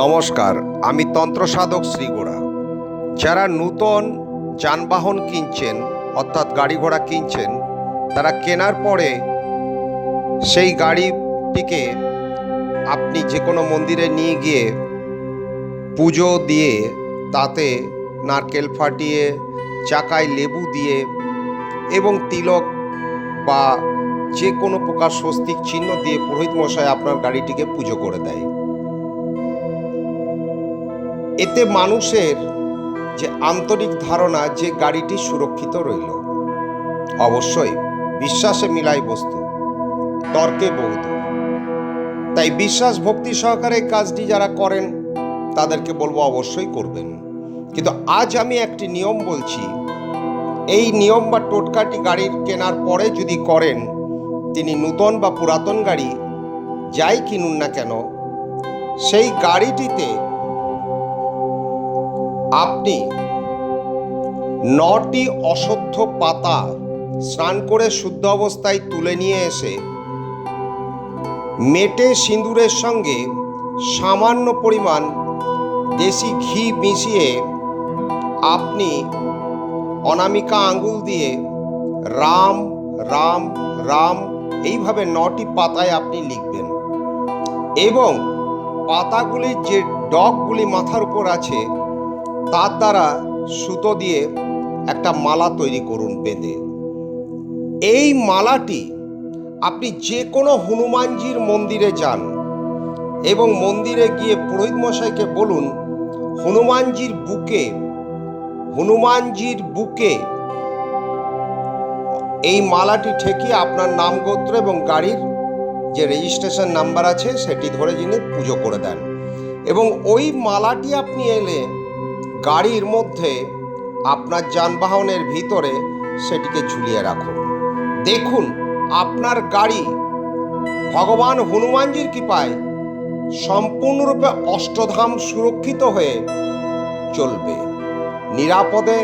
নমস্কার, আমি তন্ত্রসাধক শ্রীগোড়া যারা নূতন যানবাহন কিনছেন, অর্থাৎ গাড়ি ঘোড়া কিনছেন, তারা কেনার পরে সেই গাড়িটিকে আপনি যে কোনো মন্দিরে নিয়ে গিয়ে পুজো দিয়ে তাতে নারকেল ফাটিয়ে, চাকায় লেবু দিয়ে এবং তিলক বা যে কোনো প্রকার স্বস্তিক চিহ্ন দিয়ে পুরোহিত মশাই আপনার গাড়িটিকে পুজো করে দেয়। এতে মানুষের যে আন্তরিক ধারণা, যে গাড়িটি সুরক্ষিত রইল। অবশ্যই বিশ্বাসে মিলাই বস্তু, তর্কে বৌদ্ধ। তাই বিশ্বাস ভক্তি সহকারে কাজটি যারা করেন, তাদেরকে বলব অবশ্যই করবেন। কিন্তু আজ আমি একটি নিয়ম বলছি, এই নিয়ম বা টোটকাটি গাড়ির কেনার পরে যদি করেন, তিনি নূতন বা পুরাতন গাড়ি, যাই কিনুন না কেন, সেই গাড়িটিতে আপনি নটি অসহ্য পাতা স্নান করে শুদ্ধ অবস্থায় তুলে নিয়ে এসে মেটে সিঁদুরের সঙ্গে সামান্য পরিমাণ দেশি ঘি মিশিয়ে আপনি অনামিকা আঙ্গুল দিয়ে রাম রাম রাম এইভাবে নটি পাতায় আপনি লিখবেন। এবং পাতাগুলির যে ডগগুলি মাথার উপর আছে তার দ্বারা সুতো দিয়ে একটা মালা তৈরি করুন বেঁধে। এই মালাটি আপনি যে কোনো হনুমানজির মন্দিরে যান এবং মন্দিরে গিয়ে পুরোহিত মশাইকে বলুন, হনুমানজির বুকে হনুমানজির বুকে এই মালাটি ঠেকিয়ে আপনার নাম গোত্র এবং গাড়ির যে রেজিস্ট্রেশন নাম্বার আছে সেটি ধরে যিনি পুজো করে দেন। এবং ওই মালাটি আপনি এলে গাড়ির মধ্যে আপনার যানবাহনের ভিতরে সেটিকে ঝুলিয়ে রাখুন। দেখুন, আপনার গাড়ি ভগবান হনুমানজির কৃপায় সম্পূর্ণরূপে অষ্টধাম সুরক্ষিত হয়ে চলবে, নিরাপদে,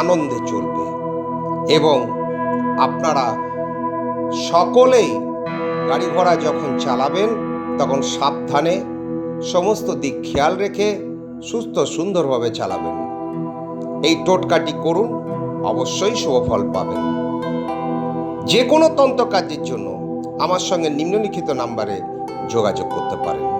আনন্দে চলবে এবং আপনারা সকলেই গাড়ি ঘোড়া যখন চালাবেন, তখন সাবধানে সমস্ত দিক খেয়াল রেখে সুস্থ, সুন্দরভাবে চালাবেন। এই টোটকাটি করুন, অবশ্যই শুভফল পাবেন। যে কোনো তন্ত্র কাজের জন্য আমার সঙ্গে নিম্নলিখিত নাম্বারে যোগাযোগ করতে পারেন।